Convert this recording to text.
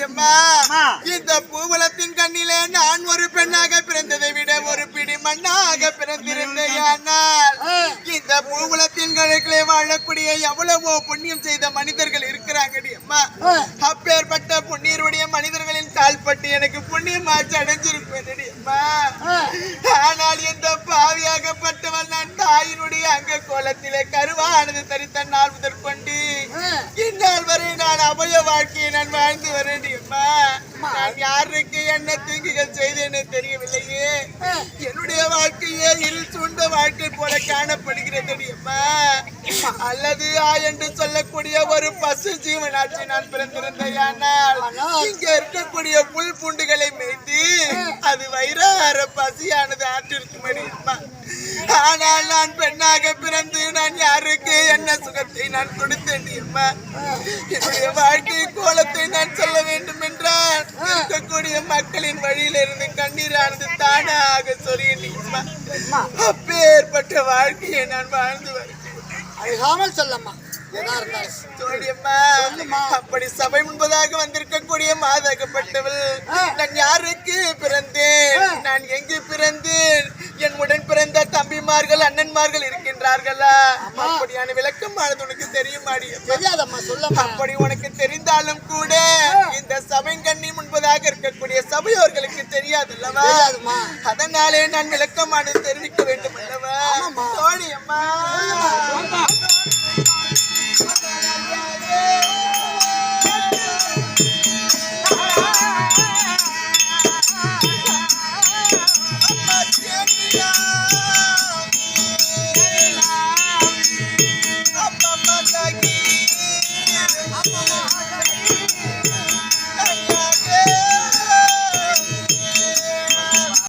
அம்மா. இந்த பூவலத்தின் கண்ணிலே நான் ஒரு பெண்ணாக பிறந்ததை விட ஒரு பிடி மண்ணாக பிறந்திருந்தேன் ஆனால் இந்த பூவலத்தின் கணக்கிலே வாழக்கூடிய எவ்வளவோ புண்ணியம் செய்த மனிதர்கள் இருக்கிறாங்கடி அம்மா. அப்பேற்பட்ட புண்ணியருடைய மனிதர்களின் கால்பட்டு எனக்கு புண்ணியமாச்சு அடைஞ்சிருப்பேன் அம்மா. ஆனால் இந்த பாவியாகப்பட்டவள் நான் தாயினுடைய அங்க கோலத்திலே கருவானது தரித்த அபய வாழ்க்கையை நான் வாழ்ந்து வரேன் அம்மா. நான் யாருக்கு என்ன தீங்குகள் செய்தேன்னு தெரியவில்லையே. என்னுடைய வாழ்க்கையே இருள் சூழ்ந்த வாழ்க்கை போல காணப்படுகிறது அம்மா. அல்லது ஆ என்று சொல்லக்கூடிய ஒரு பசு ஜீவனாட்சி நான் பிறந்திருந்தேன். ஆனால் இங்க இருக்கக்கூடிய புல் பூண்டுகளை மேய்த்து அது வயிறார பசியானது ஆற்றிருக்கும்படி அம்மா. ஆனால் நான் பெண்ணாக பிறந்து நான் சுகத்தை நான் கொடுத்தேன் அம்மா என்னுடைய வாழ்க்கை கோலத்தை நான் சொல்ல வேண்டும் என்றால் இருக்கக்கூடிய மக்களின் வழியிலிருந்து கண்ணீரானது தானாக சொரிய அம்மா அப்பேற்பட்ட வாழ்க்கையை நான் வாழ்ந்து வருகிறேன். சொல்லம்மா. அப்படி சபை முன்பதாக வந்திருக்கக்கூடிய மாதாகப்பட்டவள் நான் யாருக்கு தம்பிமார்கள் அண்ணன்மார்கள் இருக்கின்றார்களா? அப்படியான விளக்கமானது உனக்கு தெரியுமாடி? தெரியாதம்மா சொல்லம்மா. அப்படி உனக்கு தெரிந்தாலும் கூட இந்த சபை கண்ணி முன்பதாக இருக்கக்கூடிய சபையோர்களுக்கு தெரியாதுல்லவா. அதனாலே நான் விளக்கமானது தெரிவிக்க வேண்டும் அல்லவா. தோழி அம்மா Apollo.